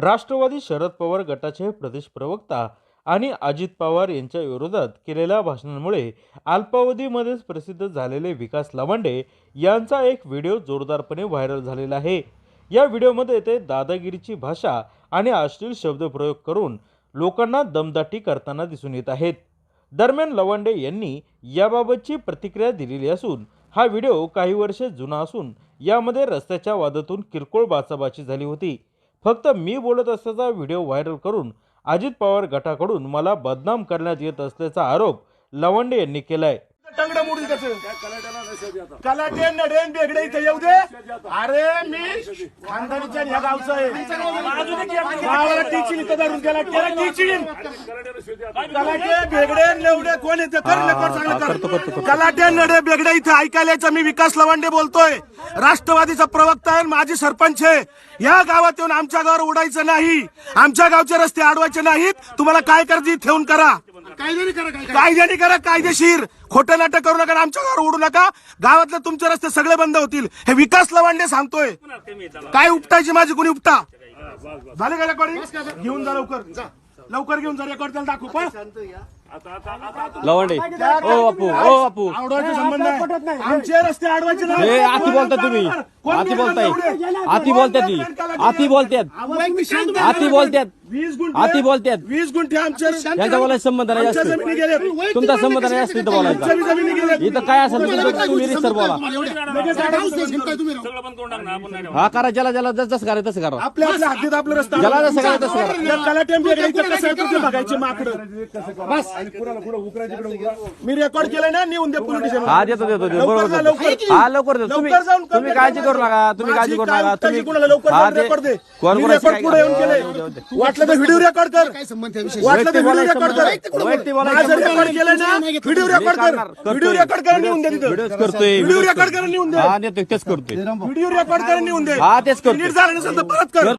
राष्ट्रवादी शरद पवार गटाचे प्रदेश प्रवक्ता आणि अजित पवार यांच्या विरोधात केलेल्या भाषणांमुळे अल्पावधीमध्येच प्रसिद्ध झालेले विकास लवांडे यांचा एक व्हिडिओ जोरदारपणे व्हायरल झालेला आहे. या व्हिडिओमध्ये ते दादागिरीची भाषा आणि अश्लील शब्दप्रयोग करून लोकांना दमदाटी करताना दिसून येत आहेत. दरम्यान लवांडे यांनी याबाबतची प्रतिक्रिया दिलेली असून हा व्हिडिओ काही वर्षे जुना असून यामध्ये रस्त्याच्या वादातून किरकोळ बाचाबाची झाली होती. फक्त मी बोलत असल्याचा व्हिडिओ व्हायरल करून अजित पवार गटाकडून मला बदनाम करण्यात येत असल्याचा आरोप लवंडे यांनी केला आहे टंगड मोडून त्याचं कलाटे नडेन बेगडे इथे येऊ दे. अरे मी खानदानीच्या ह्या गावचा आहे. टीचिंग इथं धरून गेला. केला टीचिंग कलाटे बेगडे नेवडे कोण येते? कर. कलाटे नडे बेगडे इथे ऐकायला मी विकास लवांडे बोलतोय. राष्ट्रवादीचा प्रवक्ता आहे माझी सरपंच आहे. या गावात येऊन आमच्या गावावर उडायचं नाही. आमच्या गावचे रस्ते अडवायचे नाहीत. तुम्हाला काय करायचं ठेवून करा. कायद्याने करा कायदेशीर. खोटं नाटक करू नका आणि आमच्या गावावर उडू नका. गावातले तुमचे रस्ते सगळे बंद होतील. हे विकास लवांडे सांगतोय. काय उपटायची माझी कोणी उपटा? झाले का रेकॉर्डिंग घेऊन जा लवकर. लवकर घेऊन जा रेकॉर्ड त्याला दाखवू पण लवंडे. ओ बापू ओ बापू. संबंध आहे आमचे रस्ते अडवायचे नाही. ए आती बोलता तुम्ही. आती बोलतं बोलताय? आती बोलतात ती. आती बोलतात आती बोलतात वीस गुंठे आती बोलतात वीस गुंठे आमचे यांचा बोलायचा संबंध नाही आमच्या जास्त. जमिनी गेले. तुमचा संबंध नाही जास्त इथं आमच्या जमिनी बोलायचा गेले. इथं काय असेल तुमचं? तुम्ही रिसर बोला. हा करा ज्याला ज्याला जसं जसं करायचं तसं करा. आपल्या आपल्या हद्दीत आपलं रस्ता. ज्याला जसं करायचं तसं करा. त्या कलाटेम वेगळ्या इथं कसं आहे ते बघायचे माकडं? बस. मी रेकॉर्ड केलंय ना नेऊन दे हा देतो देतो बरोबर. देतो. हा लवकर देतो. तुम्ही तुम्ही काळजी करू. करा. नका. तुम्ही काळजी करू नका. तुम्ही कुणाला लवकर हा जाऊन ते रेकॉर्ड दे. कोण मी कोणाची रेकॉर्ड काय- पुढे येऊन जाऊ दे. वाटलं तर व्हिडिओ रेकॉर्ड कर. काय संबंध आहे विषय वाटलं तर व्हिडिओ रेकॉर्ड कर. संबंध- वैयक्तिक बोलायचं माझं संबंध- रेकॉर्ड केलंय ना व्हिडिओ रेकॉर्ड कर. व्हिडिओ रेकॉर्ड करून नेऊन दे तिथं. करतोय. व्हिडिओ रेकॉर्ड करून नेऊन दे हा तेच करतोय. व्हिडिओ रेकॉर्ड करून नेऊन दे हा, तेच करतोय. नीट झालं नसेल तर परत कर.